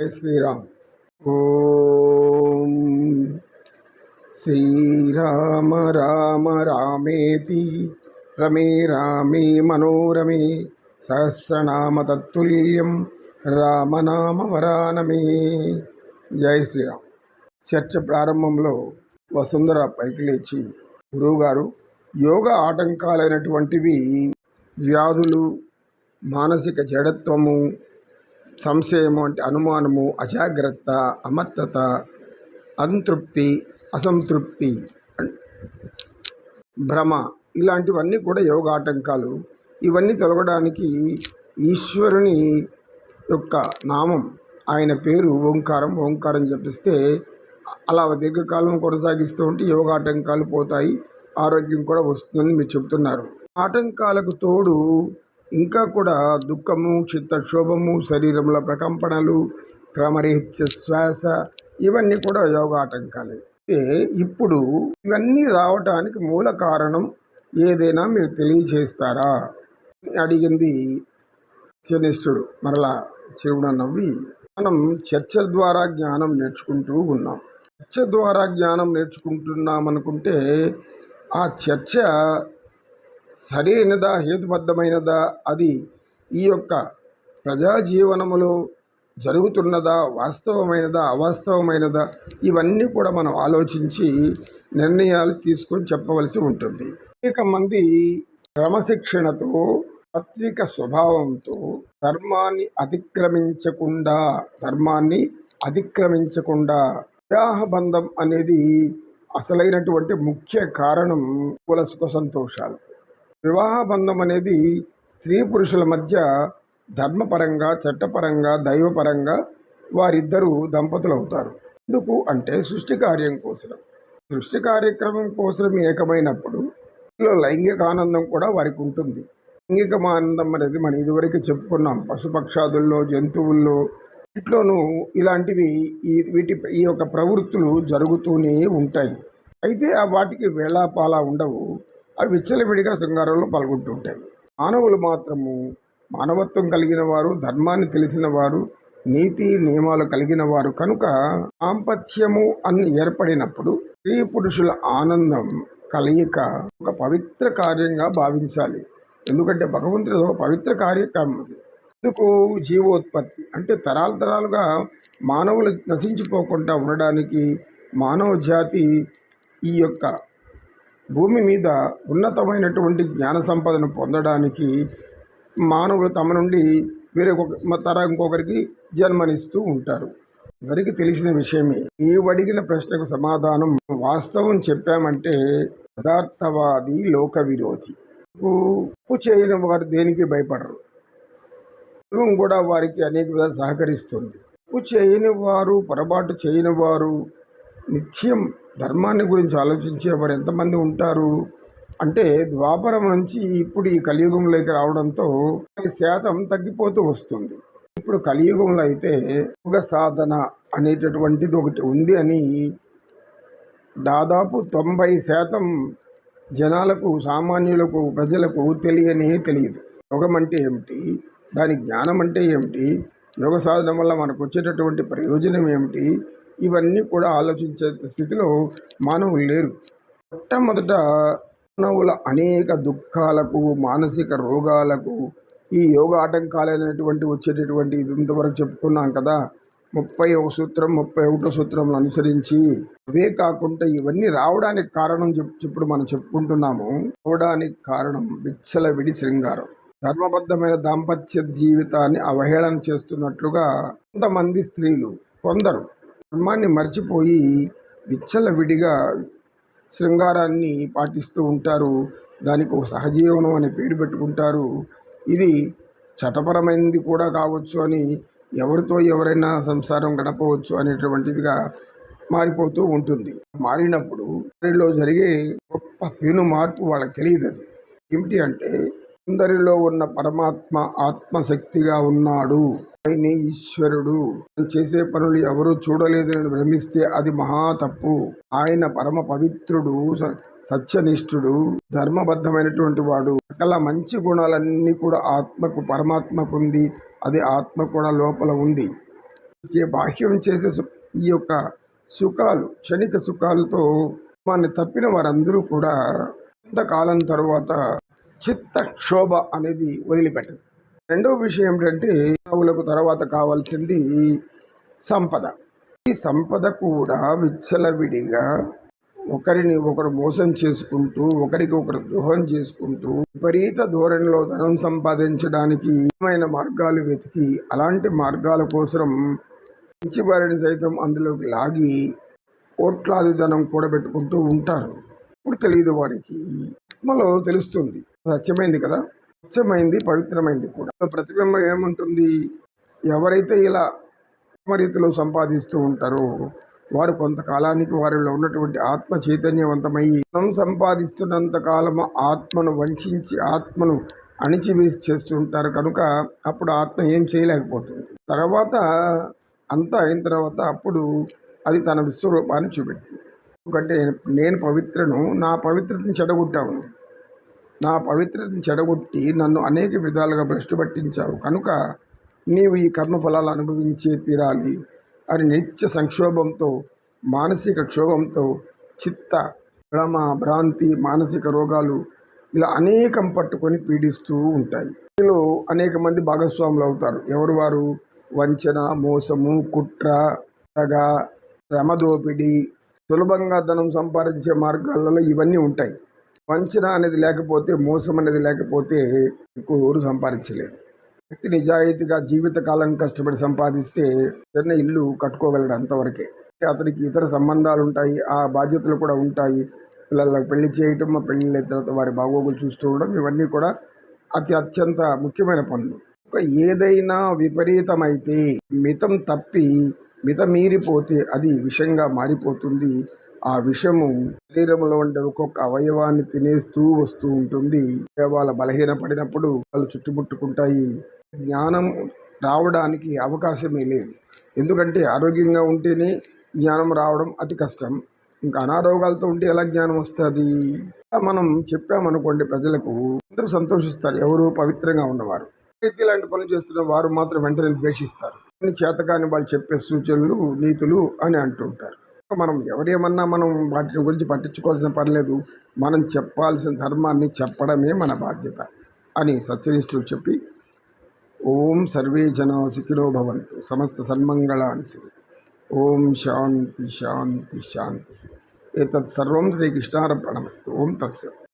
జై శ్రీరామ్. ఓం శ్రీరామ రామ రామేతి రమే రామే మనోరమే సహస్రనామ తత్తుల్యం రామనామ వరానమే. జై శ్రీరామ్. చర్చ ప్రారంభంలో వసుంధర పైకి లేచి గురువుగారు యోగ ఆటంకాలైనటువంటివి వ్యాధులు మానసిక జడత్వము సంశయము అంటే అనుమానము అజాగ్రత్త అమత్తత అంతృప్తి అసంతృప్తి భ్రమ ఇలాంటివన్నీ కూడా యోగ ఆటంకాలు ఇవన్నీ తొలగడానికి ఈశ్వరుని యొక్క నామం ఆయన పేరు ఓంకారం ఓంకారం జపిస్తే అలా దీర్ఘకాలం కొనసాగిస్తూ ఉంటే యోగ ఆటంకాలు పోతాయి ఆరోగ్యం కూడా వస్తుందని మీరు చెబుతున్నారు ఆటంకాలకు తోడు ఇంకా కూడా దుఃఖము చిత్తక్షోభము శరీరంలో ప్రకంపనలు క్రమరీత్య శ్వాస ఇవన్నీ కూడా యోగ ఆటంకాలే. అయితే ఇప్పుడు ఇవన్నీ రావటానికి మూల కారణం ఏదైనా మీరు తెలియచేస్తారా? అడిగింది చనిష్ఠుడు మరలా చెరువున నవ్వి మనం చర్చ ద్వారా జ్ఞానం నేర్చుకుంటూ ఉన్నాం. చర్చ ద్వారా జ్ఞానం నేర్చుకుంటున్నాం అనుకుంటే ఆ చర్చ సరైనదా హేతుబద్ధమైనదా అది ఈ యొక్క ప్రజాజీవనములో జరుగుతున్నదా వాస్తవమైనదా అవాస్తవమైనదా ఇవన్నీ కూడా మనం ఆలోచించి నిర్ణయాలు తీసుకొని చెప్పవలసి ఉంటుంది. అనేక మంది క్రమశిక్షణతో సాత్విక స్వభావంతో ధర్మాన్ని అతిక్రమించకుండా ధర్మాన్ని అతిక్రమించకుండా వివాహ బంధం అనేది అసలైనటువంటి ముఖ్య కారణం కుల సుఖ సంతోషాలు. వివాహ బంధం అనేది స్త్రీ పురుషుల మధ్య ధర్మపరంగా చట్టపరంగా దైవపరంగా వారిద్దరూ దంపతులు అవుతారు ఎందుకు అంటే సృష్టి కార్యం కోసం సృష్టి కార్యక్రమం కోసం ఏకమైనప్పుడు లైంగిక ఆనందం కూడా వారికి ఉంటుంది. లైంగిక ఆనందం అనేది మనం ఇదివరకు చెప్పుకున్నాం. పశుపక్షాదుల్లో జంతువుల్లో ఇంట్లోనూ ఇలాంటివి ఈ వీటి ఈ యొక్క ప్రవృత్తులు జరుగుతూనే ఉంటాయి. అయితే ఆ వాటికి వేళాపాలా ఉండవు. అవి విచ్చలవిడిగా శృంగారంలో పాల్గొంటుంటాయి. మానవులు మాత్రము మానవత్వం కలిగిన వారు ధర్మాన్ని తెలిసిన వారు నీతి నియమాలు కలిగిన వారు కనుక సాంపత్యము అని ఏర్పడినప్పుడు స్త్రీ పురుషుల ఆనందం కలయిక ఒక పవిత్ర కార్యంగా భావించాలి. ఎందుకంటే భగవంతుడు ఒక పవిత్ర కార్యక్రమం ఎందుకు? జీవోత్పత్తి. అంటే తరాల తరాలుగా మానవులు నశించిపోకుండా ఉండడానికి మానవ జాతి ఈ యొక్క భూమి మీద ఉన్నతమైనటువంటి జ్ఞాన సంపదను పొందడానికి మానవులు తమ నుండి వేరే ఒక తర ఇంకొకరికి జన్మనిస్తూ ఉంటారు. అందరికీ తెలిసిన విషయమే. నీవు అడిగిన ప్రశ్నకు సమాధానం వాస్తవం చెప్పామంటే యథార్థవాది లోక విరోధి తప్పు చేయని వారు దేనికి భయపడరు? దైవం కూడా వారికి అనేక విధాలు సహకరిస్తుంది. తప్పు చేయని వారు పొరపాటు చేయని వారు నిత్యం ధర్మాన్ని గురించి ఆలోచించేవారు ఎంతమంది ఉంటారు? అంటే ద్వాపరం నుంచి ఇప్పుడు ఈ కలియుగంలోకి రావడంతో శాతం తగ్గిపోతూ వస్తుంది. ఇప్పుడు కలియుగంలో అయితే యోగ సాధన అనేటటువంటిది ఒకటి ఉంది అని దాదాపు తొంభై శాతం జనాలకు సామాన్యులకు ప్రజలకు తెలియనే తెలియదు. యోగం అంటే ఏమిటి? దాని జ్ఞానం అంటే ఏమిటి? యోగ సాధన వల్ల మనకు వచ్చేటటువంటి ప్రయోజనం ఏమిటి? ఇవన్నీ కూడా ఆలోచించే స్థితిలో మానవులు లేరు. మొట్టమొదట మానవుల అనేక దుఃఖాలకు మానసిక రోగాలకు ఈ యోగ ఆటంకాలైనటువంటి వచ్చేటటువంటి ఇది ఇంతవరకు చెప్పుకున్నాం కదా. ముప్పై ఒక సూత్రం ముప్పై ఒకటో సూత్రం అనుసరించి అవే కాకుండా ఇవన్నీ రావడానికి కారణం చెప్ ఇప్పుడు మనం చెప్పుకుంటున్నాము. రావడానికి కారణం బిచ్చల విడి శృంగారం. ధర్మబద్ధమైన దాంపత్య జీవితాన్ని అవహేళన చేస్తున్నట్లుగా కొంతమంది స్త్రీలు కొందరు ధర్మాన్ని మర్చిపోయి విచ్చల విడిగా శృంగారాన్ని పాటిస్తూ ఉంటారు. దానికి ఒక సహజీవనం అనే పేరు పెట్టుకుంటారు. ఇది చట్టపరమైనది కూడా కావచ్చు అని ఎవరితో ఎవరైనా సంసారం గడపవచ్చు అనేటువంటిదిగా మారిపోతూ ఉంటుంది. మారినప్పుడు వారిలో జరిగే గొప్ప పెను మార్పు వాళ్ళకి తెలియదు అది. ఏమిటి అంటే అందరిలో ఉన్న పరమాత్మ ఆత్మశక్తిగా ఉన్నాడు. ఆయన ఈశ్వరుడు. చేసే పనులు ఎవరూ చూడలేదని భ్రమిస్తే అది మహా తప్పు. ఆయన పరమ పవిత్రుడు స- సత్యనిష్ఠుడు ధర్మబద్ధమైనటువంటి వాడు. సకల మంచి గుణాలన్నీ కూడా ఆత్మకు పరమాత్మకు ఉంది అది ఆత్మ కూడా లోపల ఉంది. బాహ్యం చేసే ఈ యొక్క సుఖాలు క్షణిక సుఖాలతో మన తప్పిన వారందరూ కూడా కొంతకాలం తర్వాత చిత్త క్షోభ అనేది వదిలిపెట్టదు రెండవ విషయం ఏంటంటే మానవులకు తర్వాత కావాల్సింది సంపద. ఈ సంపద కూడా విచ్చలవిడిగా ఒకరిని ఒకరు మోసం చేసుకుంటూ ఒకరికి ఒకరు ద్రోహం చేసుకుంటూ విపరీత ధోరణిలో ధనం సంపాదించడానికి ఏమైన మార్గాలు వెతికి అలాంటి మార్గాల కోసం మంచి వారిని సైతం అందులోకి లాగి కోట్లాది ధనం కూడబెట్టుకుంటూ ఉంటారు. ఇప్పుడు తెలియదు వారికి. మనలో తెలుస్తుంది. సత్యమైంది కదా? స్వచ్ఛమైంది పవిత్రమైంది కూడా. ప్రతిబింబం ఏముంటుంది? ఎవరైతే ఇలా రీతిలో సంపాదిస్తూ ఉంటారో వారు కొంతకాలానికి వారిలో ఉన్నటువంటి ఆత్మ చైతన్యవంతమై మనం సంపాదిస్తున్నంత కాలము ఆత్మను వంచి ఆత్మను అణిచివేసి చేస్తూ ఉంటారు. కనుక అప్పుడు ఆత్మ ఏం చేయలేకపోతుంది. తర్వాత అంతా అయిన తర్వాత అప్పుడు అది తన విశ్వరూపాన్ని చూపెట్టింది. ఎందుకంటే నేను పవిత్రను నా పవిత్రతను చెడగొట్టాను. నా పవిత్రతను చెడగొట్టి నన్ను అనేక విధాలుగా భ్రష్టు పట్టించావు. కనుక నీవు ఈ కర్మఫలాలు అనుభవించే తీరాలి అని నిత్య సంక్షోభంతో మానసిక క్షోభంతో చిత్త భ్రమ భ్రాంతి మానసిక రోగాలు ఇలా అనేకం పట్టుకొని పీడిస్తూ ఉంటాయి. ఇందులో అనేక మంది భాగస్వాములు అవుతారు. ఎవరు వారు? వంచన మోసము కుట్ర తగ శ్రమ దోపిడీ సులభంగా ధనం సంపాదించే మార్గాలలో ఇవన్నీ ఉంటాయి. వంచన అనేది లేకపోతే మోసం అనేది లేకపోతే ఎక్కువ సంపాదించలేదు సంపాదించలేరు. వ్యక్తి నిజాయితీగా జీవితకాలం కష్టపడి సంపాదిస్తే చిన్న ఇల్లు కట్టుకోగలడు అంతవరకే. అతనికి ఇతర సంబంధాలు ఉంటాయి ఆ బాధ్యతలు కూడా ఉంటాయి. పిల్లలకు పెళ్ళి చేయటం పెళ్ళి తర్వాత వారి బాగోగులు చూస్తూ ఉండడం ఇవన్నీ కూడా అతి అత్యంత ముఖ్యమైన పనులు. ఒక ఏదైనా విపరీతమైతే మితం తప్పి మితమీరిపోతే అది విషంగా మారిపోతుంది. ఆ విషము శరీరంలో ఉండే ఒక్కొక్క అవయవాన్ని తినేస్తూ వస్తూ ఉంటుంది. అవయవాలు బలహీనపడినప్పుడు వాళ్ళు చుట్టుముట్టుకుంటాయి. జ్ఞానం రావడానికి అవకాశమే లేదు. ఎందుకంటే ఆరోగ్యంగా ఉంటేనే జ్ఞానం రావడం అతి కష్టం. ఇంకా అనారోగ్యాలతో ఉంటే ఎలా జ్ఞానం వస్తుంది? మనం చెప్పామనుకోండి ప్రజలకు అందరూ సంతోషిస్తారు. ఎవరు పవిత్రంగా ఉన్నవారు. అయితే ఇలాంటి పనులు చేస్తున్న వారు మాత్రం వెంటనే ద్వేషిస్తారు. కానీ చేతకాని వాళ్ళు చెప్పే సూచనలు నీతులు అని అంటుంటారు. మనం ఎవరేమన్నా మనం వాటిని గురించి పట్టించుకోవాల్సిన పర్లేదు మనం చెప్పాల్సిన ధర్మాన్ని చెప్పడమే మన బాధ్యత అని సత్యనిష్ఠులు చెప్పి ఓం సర్వే జనా సుఖినో భవంతు. సమస్త సన్మంగళాన్ని సంతు ఓం శాంతి శాంతి శాంతి. ఏతత్ సర్వం శ్రీకృష్ణార్పణమస్తు. ఓం తత్సత్.